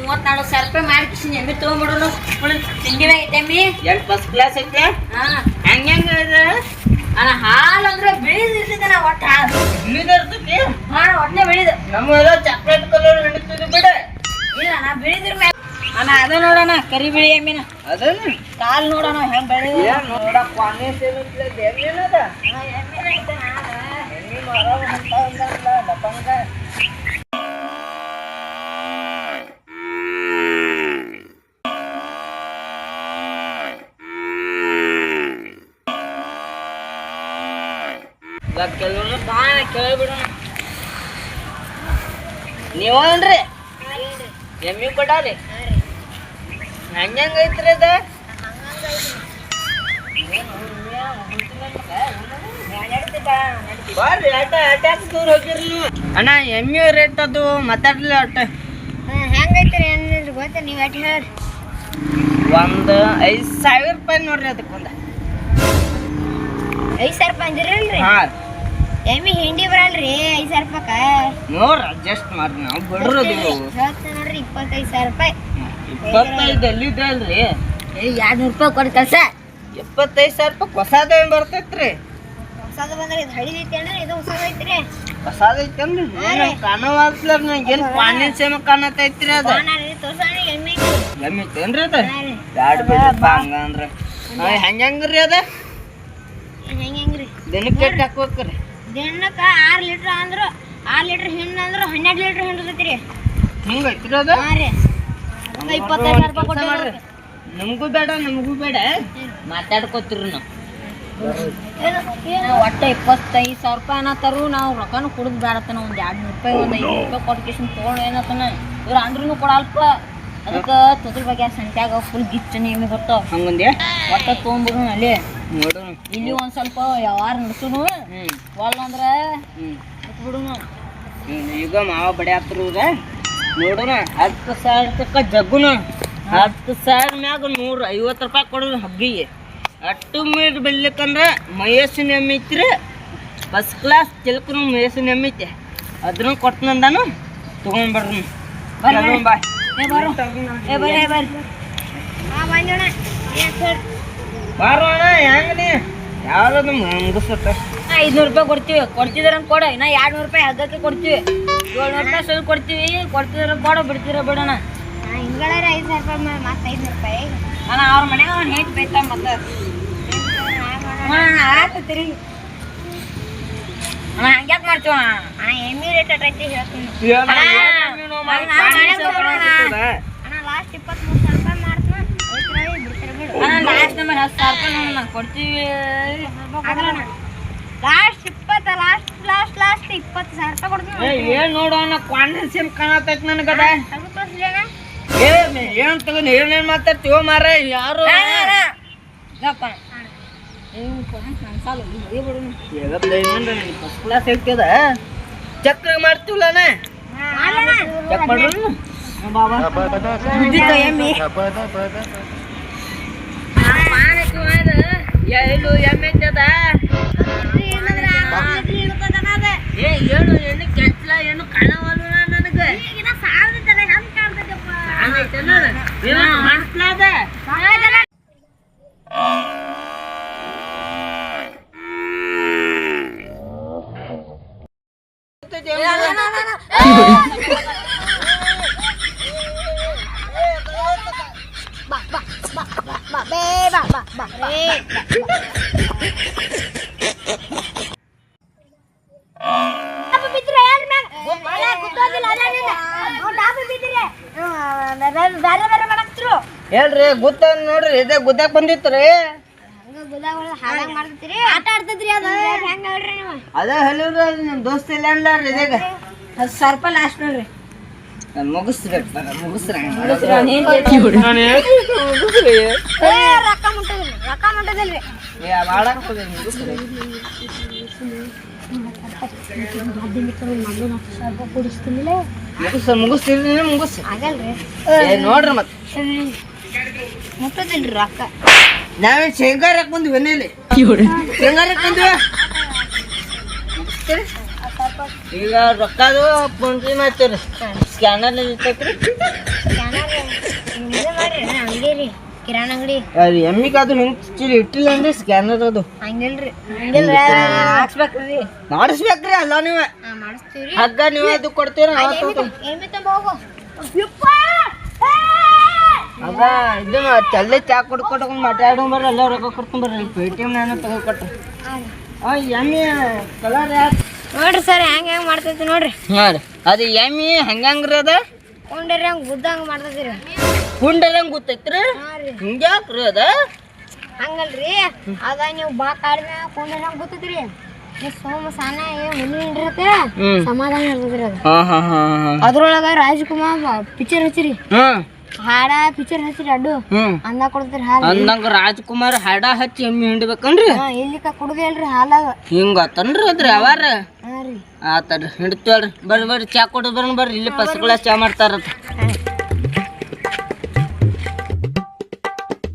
ಮೂವತ್ನಾಲ್ಕು ಸಾವಿರ ರೂಪಾಯಿ ಮಾಡಿ ಎಮ್ಮಿ ತೊಗೊಂಬಿಡೋನು ತಿಂಡಿ ಐತೆಮ್ಮಿ ಎಲ್ ಫಸ್ಟ್ ಕ್ಲಾಸ್ ಐತೆ? ಹೆಂಗ್ ಅಣ್ಣ ಹಾಲು ಅಂದ್ರೆ ಬೆಳೆದಿರ್ತೈತೆ ನಾ ಒಟ್ಟು ಹಾಲು. ಹಾ ಬೆಳೆದು. ಚಾಕ್ಲೇಟ್ ಕಲರ್ ನಡೀತದೆ ಬಿಡ. ಇಲ್ಲ ನಾ ಬೆಳೆದ್ರ ಮೇಲೆ ಅಣ್ಣ ಅದ ನೋಡೋಣ ಕರಿ ಬಿಳಿ ಎಮ್ಮಿನ. ಕಾಲ್ ನೋಡೋಣ ಹೆಂಗ್ ಬೆಳೆದ. ಎಣ್ಣಿ ಮರ ಅಂತ ಅಂದಲ್ಲ ಲಪಂಗ ಕೆಲವ್ರು ಬಾ ಕೇಳ್ಬಿಡೋಣ ನೀವೇನ್ರಿ ಎಮ್ಮಿ ಕೊಟ್ಟಾರಿ ಹೆಂಗ್ ಹೆಂಗ್ ಐತ್ರಿ ಅದ ಬರ್ರಿ ಅಟ ಅಟ್ಯಾಕ್ ದೂರ ಹೋಗಿರ್ಲಿ ನೀವು ಅಣ್ಣ ಎಮ್ಮಿ ರೇಟ್ ಅದು ಮಾತಾಡ್ಲಿ ಅಟ್ಟ ಹೆಂಗೈತ್ರಿ ಏನಿಲ್ರಿ ಗೊತ್ತ? ನೀವು ಎಟ್ ಹೇಳ್ರಿ? ಒಂದು ಐದು ಸಾವಿರ ರೂಪಾಯಿ ನೋಡ್ರಿ ಅದಕ್ಕೊಂದು ಐದು ಸಾವಿರ ರೂಪಾಯಿ ಅಂದಿರಲ್ರಿ ಹಾ. ಎಮ್ಮಿ ಹಿಂಡಿ ಬರಲ್ರಿ ಐದು ಸಾವಿರ ರೂಪಾಯಿ ನೋಡ್ರಿ ಅಡ್ಜಸ್ಟ್ ಮಾಡ್ರಿ ನಾವು ಬಿಡ್ರು ನೋಡ್ರಿ ಇಪ್ಪತ್ತೈದು ಸಾವಿರ ರೂಪಾಯಿ. ಇಪ್ಪತ್ತೈದು ಎರಡು ಎರಡ್ ನೂರು ರೂಪಾಯಿ ಕೊಡ್ತಾರೆ ಸರ್ ಇಪ್ಪತ್ತೈದು ಸಾವಿರ ರೂಪಾಯಿ ಹೊಸದೇನು ಬರ್ತೈತ್ರಿ. ಹೊಸದು ಬಂದ್ರೆ ಇದು ಹಳಿದೈತಿ ಅಂದ್ರೆ ಇದು ನಂಗೆ ಏನು ಸೇಮ ಕಾಣತೈತ್ರಿ ಅದ. ತೋರ್ಸಣ ಎಮ್ಮಿ ಎಮ್ಮಿ ಐತೇನ್ರಿ ಅದ? ಬ್ಯಾಡ ಬಿಡ್ರಪ್ಪ ಹಂಗಂದ್ರ ಹೆಂಗ್ ಹೆಂಗ್ರಿ ಅದ? ಹೆಂಗ್ ಹೆಂಗ್ರಿ? ದಿನಕ್ಕೆ ಎಷ್ಟು ಹಾಕ್ಬೇಕ್ರಿ? ದಿನಕ್ಕೆ ಆರ್ ಲೀಟ್ರ್ ಅಂದ್ರು ಆರ್ ಲೀಟ್ರ್ ಹಿಂಡ್ ಅಂದ್ರ ಹನ್ನೆರಡು ಲೀಟ್ರ್ ಅದ? ಹಾ ರೀ. ಇಪ್ಪತ್ತೈದು ರೂಪಾಯಿ ಕೊಟ್ಟು ನಮಗೂ ಬೇಡ ನಮಗೂ ಬೇಡ. ಮಾತಾಡ್ಕೋತೀರಿ ನಾವು. ಒಟ್ಟ ಇಪ್ಪತ್ತೈದು ಸಾವಿರ ರೂಪಾಯಿ ಅನ್ನತ್ತಾರು ನಾವು ರೊಕ್ಕನೂ ಕುಡಿದ್ ಬೇಡತ್ತನ ಒಂದು ಎರಡು ನೂರು ರೂಪಾಯಿ ಒಂದು ಐದು ರೂಪಾಯಿ ಕೊಟ್ಟು ಕಿಶನ್ ತೊಗೊಂಡು ಏನತ್ತನ ಇವ್ರು ಅಂದ್ರೂ ಕೊಡಲ್ಪ ಅದಕ್ಕೆ ತೊದ್ರ ಬಗ್ಗೆ ಸಂತ್ಯಾಗ ಫುಲ್ ಗಿಚ್ಚ ನೇಮಿ ಬರ್ತಾವ ಹಂಗಂದೆ ಒಟ್ಟ ತೊಗೊಂಬಿಡು ಅಲ್ಲಿ. ಇಲ್ಲಿ ಒಂದು ಸ್ವಲ್ಪ ಯಾವಾರ ನಡ್ಸುನು ಒಳ್ಳಂದ್ರ ಒಲ್ಲ ಅಂದ್ರ ಬಿಡುನು. ಈಗ ಮಾವ ಬಡಿಯಾತ್ರ ನೋಡೋಣ ಹತ್ತು ಸಾವಿರ ತಕ್ಕ ಜಗ್ಗುನ. ಹತ್ತು ಸಾವಿರ ಮ್ಯಾಗ ನೂರ ಐವತ್ತು ರೂಪಾಯಿ ಕೊಡೋದು ಹಬ್ಬಿಗೆ. ಅಟ್ಟು ಮೀರಿ ಬೆಳಿಲಿಕ್ಕಂದ್ರೆ ಮಯಸ್ಸು ನೆಮ್ಮಿತ್ರಿ ಫಸ್ಟ್ ಕ್ಲಾಸ್ ತಿಳ್ಕೊಂಡು ಮಯಸ್ಸು ಎಮ್ಮೆ ಅದನ್ನು ಕೊಟ್ಟನಂದಾನು ತೊಗೊಂಡ್ಬರ್ರಿ ಬರ್ರಿ. ಬಾಯ್. ಏ ಬರು. ಏ ಬರ್ರಿ ಏ ಬರ್ರಿ. ಹಾ ಬಂದೋಣ ಬಾರೋಣ ಹೆಂಗ ನೀ? ಯಾವ್ದು ಮುಗಿಸತ್ತ? ಐದ್ನೂರು ರೂಪಾಯಿ ಕೊಡ್ತೀವಿ. ಕೊಡ್ತಿದ್ರ ಕೊಡ. ಇನ್ನ ಎರಡು ನೂರು ರೂಪಾಯಿ ಹಗ್ಗಕ್ಕೆ ಕೊಡ್ತೀವಿ. ಏಳ್ನೂರು ರೂಪಾಯಿ ಸ್ವಲ್ಪ ಕೊಡ್ತೀವಿ. ಕೊಡ್ತಿದ್ರ ಕೊಡ. ಬಿಡ್ತೀರ ಬಿಡೋಣ. ಹಿಂಗಳಾರ ಐದು ಸಾವಿರ ರೂಪಾಯಿ ಮತ್ತೆ ಐದ್ನೂರು ರೂಪಾಯಿ. ಅಣ್ಣ ಅವ್ರ ಮನ್ಯಾಗ ಅವ್ನು ಹೆಂಗೆ ಬೈತ ಮತ್ತೆ? ಅಣ್ಣ ಹಂಗ್ಯಾಕ್ ಮಾಡ್ತೀವ ಅಣ್ಣ? ಎಮ್ಮಿ ರೇಟ್ ಐತಿ ಹೇಳ್ತೀನಿ. ಅಣ್ಣ ಲಾಸ್ಟ್ ಇಪ್ಪತ್ತ್ಮೂರು ಸಾವಿರ ರೂಪಾಯಿ ಮಾಡ್ತೀನಿ ಲಾಸ್ಟ್ ಹತ್ತು ಸಾವಿರ ರೂಪಾಯಿ ನೋಡೋಣ ಕೊಡ್ತೀವಿ. ಲಾಸ್ಟ್ ಇಪ್ಪತ್ತ ಲಾಸ್ಟ್ ಲಾಸ್ಟ್ ಲಾಸ್ಟ್ ಇಪ್ಪತ್ತು ಸಾವಿರ ರೂಪಾಯಿ ಕೊಡ್ತೀನಿ ಏನ್ ನೋಡೋಣ ಕಾಂಡೆನ್ಸಿಯನ್ ಕಾಣತೈತ್ ನನಗದ. ಏನ್ ತಗೊಂಡ್ ಏನೇನ್ ಮಾತಾಡ್ತೀವೋ ಮಾರ ಯಾರು? ಯಪ್ಪ ಸಾಲು ಫಸ್ಟ್ ಕ್ಲಾಸ್ ಹೇಳ್ತದ ಚಕ್ರ ಚೆಕ್ ಮಾಡ್ರಿ. ಎಮ್ಮಿ. ಏ ಏನು ಏನು ಕೆಚ್ಚಲ ಏನು ಕಾಣವಲ್ಲ ಕಾಣೈತೇನ ಅದು? ಏನು ಹೇಳ್ರಿ ಗುದ್ದ ನೋಡ್ರಿ ಇದೇ ಗುದ್ದಾಕ್ ಆಟ ಆಡ್ತದ್ರಿ ಅದು. ಹೆಂಗ ಹೇಳ್ರಿ ನೀವು. ಅದ ಹೇಳಿದ್ರ ನಿಮ್ ದೋಸ್ತ ಇಲ್ಲ ಅನ್ಲಾರ್ರಿ ಇದಾಗ. ಅದು. ಸರ್ಪ ಲಾಸ್ಟ್ ನೋಡ್ರಿ. ಮುಗಿಸ್ಬೇಕು ಮುಗಿಸ್ರಿ ಏ, ರೊಕ್ಕ ಮುಟ್ಟದಿಲ್ರಿ ರೊಕ್ಕ ಮುಟ್ಟದಿಲ್ರಿ ಮಾಡಕ್ ಹೋಗ್ರಿ ಮುಗಿಸ್ರಿ. ಮುಗಿಸ್ ಮುಗಿಸ್ತೀರಿ ಮುಗಿಸ್ ಆಗಲ್ರಿ ಏ ನೋಡ್ರಿ ಮತ್ ಮುಟ್ಟದಿಲ್ರಿ ರೊಕ್ಕ? ನಾವೇ ಶೇಂಗಾರ ಬಂದ್ವಿ ಮನೇಲಿ ಶೇಂಗಾರ ಮಾಡ್ತೀರಿ ಈಗ ರೊಕ್ಕದು ಫೋನ್ ಪೇ ಮಾಡ್ತೀರಿ ಸ್ಕ್ಯಾನರ್ ಇರ್ತೈತ್ರಿ ಅಂಗಡಿ ರೀ ಕಿರಾಣ ಅಂಗಡಿ. ಅದು ಎಮ್ಮಿಗೆ ಅದು ಹಿಂಗೆ ಇಟ್ಟಿಲ್ಲ ಅಂದ್ರೆ ಸ್ಕ್ಯಾನರ್ ಅದು. ಹಂಗಿಲ್ರಿ ಹಂಗಿಲ್ರಿ ಹಾಕ್ಸ್ಬೇಕ್ರಿ ಮಾಡಿಸ್ಬೇಕ್ರಿ ಅಲ್ಲ ನೀವೇ. ಹಗ್ಗ ನೀವೇ ಅದು ಕೊಡ್ತೀರ ನಾವ್ ತಗೋತೀವಿ. ಏನ್ ತಂಬ ಹೋಗು ಅದ ಇದು ತಲೆ ಚಾ ಕೊಡ್ಕೊಟ್ಟು ಮಾತಾಡೋ ಬರ್ರಿ ಎಲ್ಲ ರೊಕ್ಕ ಕೊಡ್ಕೊಂಡ್ ಬರ್ರಿ. ಪೇ ಟಿ ಎಂ ನಾನು ತಗೋಕೊಟ್ರಿ. ಎಮ್ಮಿ ಕಲರ್ ಯಾಕೆ ನೋಡ್ರಿ ಸರ್ ಹೆಂಗ್ ಹೆಂಗ್ ಮಾಡ್ತೈತಿ ನೋಡ್ರಿ. ಹಾಂ ರೀ. ಅದು ಎಮ್ಮಿ ಹೆಂಗಂಗ್ರಿ ಅದ? ಕೊಂಡ್ರಿ ಹಂಗ್ ಗುದ್ದಂಗ್ ಮಾಡ್ತೈತಿರಿ ಕುಂಡದಂಗೆ ಗೊತ್ತೈತ್ರಿ ಹಾ ರೀ. ಹಿಂಗ್ಯಾಕ್ರಿ ಅದ? ಹಂಗಲ್ರಿ. ಅದ ನೀವು ಬಾ ಕಾಡಿನ ಕೊಂಡ್ರಿ ಹಂಗ್ ಗೊತ್ತೈತ್ರಿ ನೀವು ಸೋಮ ಸಾನ ಮುಂದೆ ನಿಂಡಿರತ್ತೆ ಹ್ಮ್. ಸಮಾಧಾನ ಇರ್ತೈತ್ರಿ ಅದು. ಅದ್ರೊಳಗ ರಾಜ್ಕುಮಾರ್ ಪಿಕ್ಚರ್ ಹಚ್ಚಿರಿ. ಹಾಂ ಹಾಡ ಪಿಕ್ಚರ್ ಹಚ್ಚಿರಿ ಅಡ್ಡು ಹ್ಞೂ ಅನ್ನ ಕೊಡ್ತೀರಿ ಹಾಲು ಅಂದಂಗ ರಾಜ್ಕುಮಾರ್ ಹಾಡ ಹಚ್ಚಿ ಎಮ್ಮಿ ಹಿಂಡ್ಬೇಕನ್ರಿ? ಹಾ ಇಲ್ಲಿಕ ಕುಡ್ದೇಲ್ರಿ ಹಾಲಾಗ ಹಿಂಗ ಆತನ್ರಿ ಅದ್ರಿ ಅವಾರ ಹಾ ರೀ. ಆತಡ್ರಿ ಹಿಡ್ತೀವಲ್ರಿ. ಬರ್ರಿ ಬರ್ರಿ ಚಾ ಕೊಡೋದು ಬರ್ರಿ ಬರ್ರಿ. ಇಲ್ಲಿ ಫಸ್ಟ್ ಕ್ಲಾಸ್ ಚಾ ಮಾಡ್ತಾರತ್ತ ಹಾ.